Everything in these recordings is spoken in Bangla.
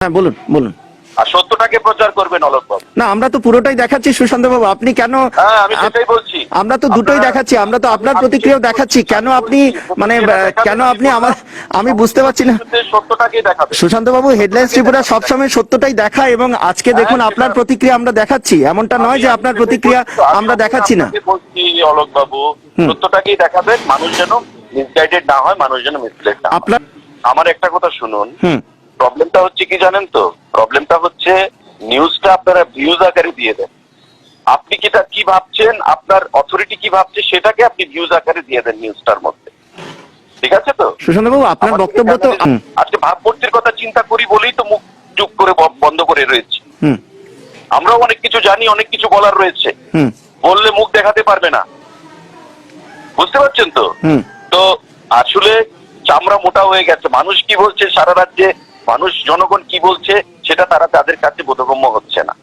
হ্যাঁ বলুন বলুন। আর সত্যটাকে প্রচার করবেন অলোকবাবু না আমরা তো পুরোটাই দেখাচ্ছি সুশান্ত বাবু আপনি কেন হ্যাঁ আমি সেটাই বলছি। আমরা তো দুটোই দেখাচ্ছি আমরা তো আপনার প্রতিক্রিয়াও দেখাচ্ছি। কেন আপনি মানে কেন আপনি আমার আমি বুঝতে পারছি না। সত্যটাকেই দেখাবে সুশান্ত বাবু হেডলাইন্স ত্রিপুরা সবসময় সত্যটাই দেখায় এবং আজকে দেখুন হ্যাঁ, আপনার প্রতিক্রিয়া আমরা দেখাচ্ছি। এমনটা নয় যে আপনার প্রতিক্রিয়া আমরা দেখাচ্ছি না। বলছি সত্যটাকেই দেখাবেন মানুষ যেন মিসগাইডেড না হয় মানুষ যেন না আপনার আমার একটা কথা শুনুন। হুম। প্রবলেমটা হচ্ছে কি জানেন তো? প্রবলেমটা হচ্ছে নিউজটা আপনারা ভিউজ আকারে দিয়ে দেন। আপনি কিটা কি ভাবছেন? আপনার অথরিটি কি ভাবছে? সেটাকে আপনি ভিউজ আকারে দিয়ে দেন নিউজটার মধ্যে। ঠিক আছে তো? সুশান্ত বাবু আপনার বক্তব্য তো আজকে ভাবমূর্তির কথা চিন্তা করি বলেই তো মুখ চুপ করে বন্ধ করে রয়েছে। আমরাও অনেক কিছু জানি অনেক কিছু বলার রয়েছে। বললে মুখ দেখাতে পারবে না। বুঝতে পারছেন তো? হুম। তো আসলে চামড়া মোটা হয়ে গেছে। মানুষ কি বলছে? সারা রাজ্যে মানুষ, জনগণ কি বলছে, সেটা তারা তাদের কাছে বোধগম্য হচ্ছে না।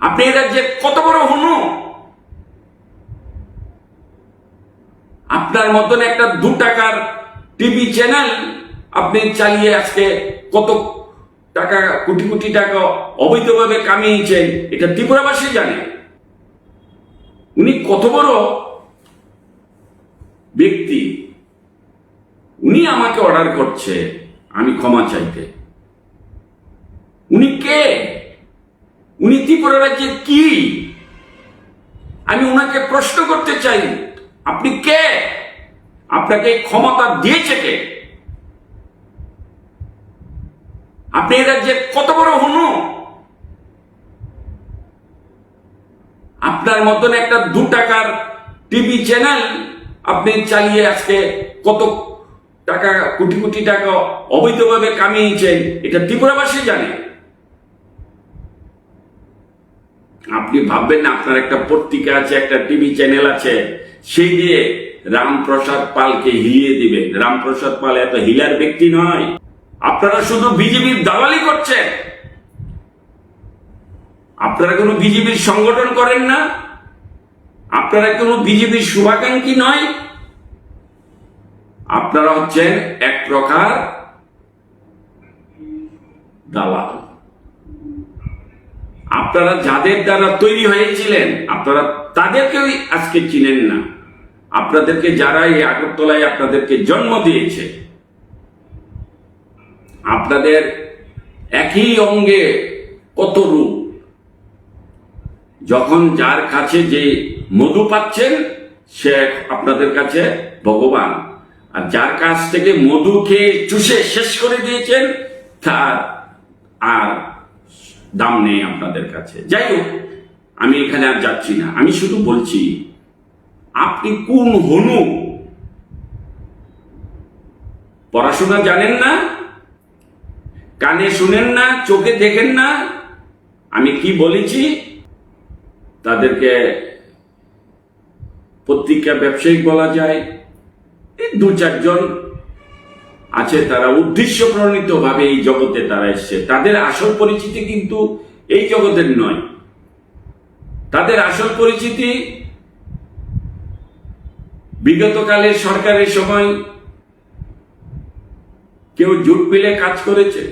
আপনি এ রাজ্যে কত বড় হনু! আপনার মতন একটা দু টাকার টিভি চ্যানেল আপনি চালিয়ে আজকে কত টাকা, কোটি কোটি টাকা অবৈধভাবে কামিয়েছেন, এটা ত্রিপুরাবাসী জানে। উনি কত বড় ব্যক্তি। উনি আমাকে অর্ডার করছে। আমি ক্ষমা চাইতে। উনি কে? উনি ত্রিপুরা রাজ্যের কি? আমি ওনাকে প্রশ্ন করতে চাই, আপনি কে? আপনাকে ক্ষমতা দিয়েছে কে? আপনি এই রাজ্যের কত বড় হনু? আপনার মতন একটা দু টাকার টিভি চ্যানেল আপনি চালিয়ে আজকে কত টাকা, কোটি কোটি টাকা অবৈধভাবে কামিয়েছেন এটা ত্রিপুরাবাসী জানে। আপনি ভাববেন না, আপনার একটা পত্রিকা আছে, একটা টিভি চ্যানেল আছে, সেই দিয়ে রামপ্রসাদ পালকে হিলিয়ে দিবেন রামপ্রসাদ পাল এত হিলার ব্যক্তি নয়। আপনারা শুধু বিজেপির দালালি করছেন। আপনারা কোনো বিজেপির সংগঠন করেন না। আপনারা কোনো বিজেপির শুভাকাঙ্ক্ষী নয়। আপনারা হচ্ছেন এক প্রকার দালাল। আপনারা যাদের দ্বারা তৈরি হয়েছিলেন, আপনারা তাদেরকেই আজকে চিনেন না। আপনাদেরকে যারা এই আগরতলায় আপনাদেরকে জন্ম দিয়েছে, আপনাদের একই অঙ্গে কত রূপ। যখন যার কাছে যে মধু পাচ্ছেন, সে আপনাদের কাছে ভগবান। আর যার কাছ থেকে মধু খেয়ে চুষে শেষ করে দিয়েছেন, তার আর দাম নেই আপনাদের কাছে। যাই হোক, আমি এখানে আর যাচ্ছি না। আমি শুধু বলছি, আপনি কোন হনু? পড়াশোনা জানেন না? কানে শুনেন না? চোখে দেখেন না? আমি কি বলেছি? তাদেরকে পত্রিকা ব্যবসায়িক বলা যায় দু চারজন আছে তারা উদ্দেশ্য প্রণীত ভাবে এই জগতে তারা এসছে। তাদের আসল পরিচিতি কিন্তু এই জগতের নয়। তাদের আসল পরিচিতি বিগতকালে সরকারের সময় কেউ জুট মিলে কাজ করেছে,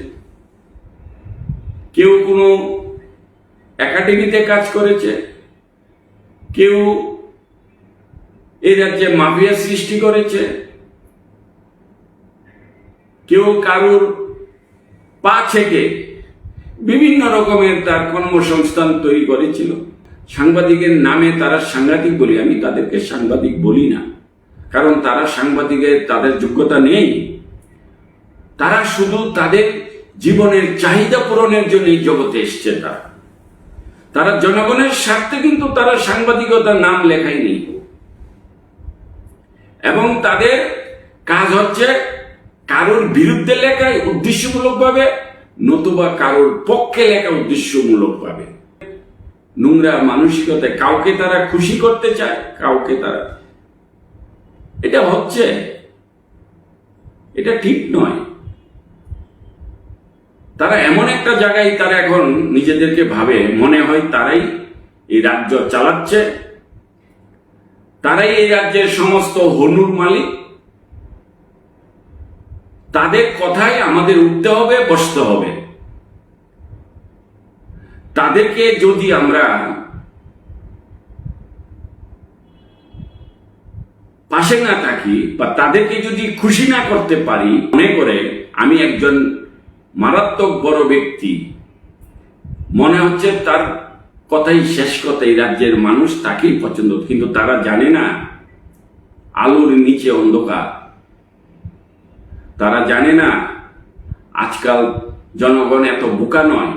কেউ কোনো একাডেমিতে কাজ করেছে, কেউ এই রাজ্যে মাফিয়া সৃষ্টি করেছে কেউ কারুর পা থেকে বিভিন্ন রকমের তার কর্মসংস্থান তৈরি করেছিল। সাংবাদিকের নামে তারা সাংঘাতিক বলি, আমি তাদেরকে সাংবাদিক বলি না। কারণ তারা সাংবাদিকের, তাদের যোগ্যতা নেই। তারা শুধু তাদের জীবনের চাহিদা পূরণের জন্য এই জগতে এসছে তারা। তারা জনগণের স্বার্থে কিন্তু তারা সাংবাদিকতার নাম লেখায়নি। এবং তাদের কাজ হচ্ছে কারোর বিরুদ্ধে লেখায় উদ্দেশ্যমূলকভাবে নতুবা কারোর পক্ষে লেখা উদ্দেশ্যমূলকভাবে। নোংরা মানসিকতায় কাউকে তারা খুশি করতে চায়, কাউকে তারা এটা হচ্ছে, এটা ঠিক নয়। তারা এমন একটা জায়গায় তারা এখন নিজেদেরকে ভাবে, মনে হয় তারাই এই রাজ্য চালাচ্ছে। তারাই এই রাজ্যের সমস্ত হনুর মালিক। তাদের কথায় আমাদের উঠতে হবে, বসতে হবে। তাদেরকে যদি আমরা পাশে না থাকি বা তাদেরকে যদি খুশি না করতে পারি, মনে করে আমি একজন মারাত্মক বড় ব্যক্তি, মনে হচ্ছে তার কথাই শেষ কথা, এই রাজ্যের মানুষ তাকেই পছন্দ, কিন্তু তারা জানে না, আলোর নিচে অন্ধকার। তারা জানে না আজকাল জনগণ এত বোকা নয়।